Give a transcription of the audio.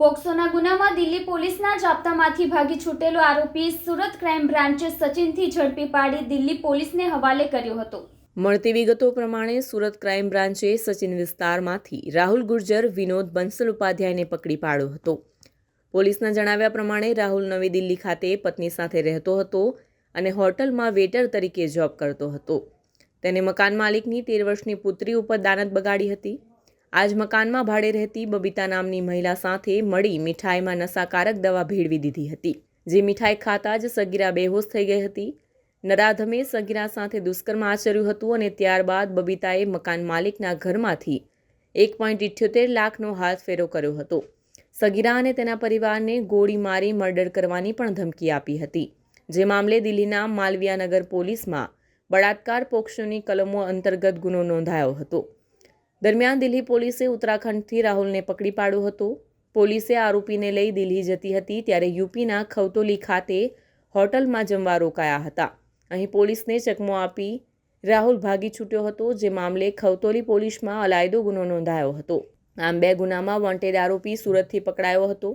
પોક્સોના ગુનામાં દિલ્હી પોલીસના જાપ્તામાંથી ભાગી છૂટેલો આરોપી સુરત ક્રાઇમ બ્રાન્ચે સચિનથી ઝડપી પાડી દિલ્હી પોલીસને હવાલે કર્યો હતો. મળતી વિગતો પ્રમાણે સુરત ક્રાઇમ બ્રાન્ચે સચિન વિસ્તારમાંથી રાહુલ ગુર્જર, વિનોદ બંસલ ઉપાધ્યાયને પકડી પાડ્યો હતો. પોલીસના જણાવ્યા પ્રમાણે રાહુલ નવી દિલ્હી ખાતે પત્ની સાથે રહેતો હતો અને હોટલમાં વેટર તરીકે જોબ કરતો હતો. તેને મકાન માલિકની તેર વર્ષની પુત્રી ઉપર દાનત બગાડી હતી. આજ મકાનમાં ભાડે રહેતી બબીતા નામની મહિલા સાથે મળી મીઠાઈમાં નશાકારક દવા ભેળવી દીધી હતી. જે મીઠાઈ ખાતા જ સગીરા બેહોશ થઈ ગઈ હતી. નરાધમે સગીરા સાથે દુષ્કર્મ આચર્યું હતું અને ત્યારબાદ બબીતાએ મકાન માલિકના ઘરમાંથી એક પોઈન્ટ ઇઠ્યોતેર લાખનો હાથ ફેરો કર્યો હતો. સગીરા અને તેના પરિવારને ગોળી મારી મર્ડર કરવાની પણ ધમકી આપી હતી. જે મામલે દિલ્હીના માલવિયાનગર પોલીસમાં બળાત્કાર પોક્ષોની કલમો અંતર્ગત ગુનો નોંધાયો હતો. દરમિયાન દિલ્હી પોલીસે ઉત્તરાખંડથી રાહુલને પકડી પાડ્યો હતો. પોલીસે આરોપીને લઈ દિલ્હી જતી હતી ત્યારે યુપીના ખવતોલી ખાતે હોટલમાં જમવા રોકાયા હતા. અહીં પોલીસને ચકમો આપી રાહુલ ભાગી છૂટ્યો હતો, જે મામલે ખવતોલી પોલીસમાં અલાયદો ગુનો નોંધાયો હતો. આમ બે ગુનામાં વોન્ટેડ આરોપી સુરતથી પકડાયો હતો.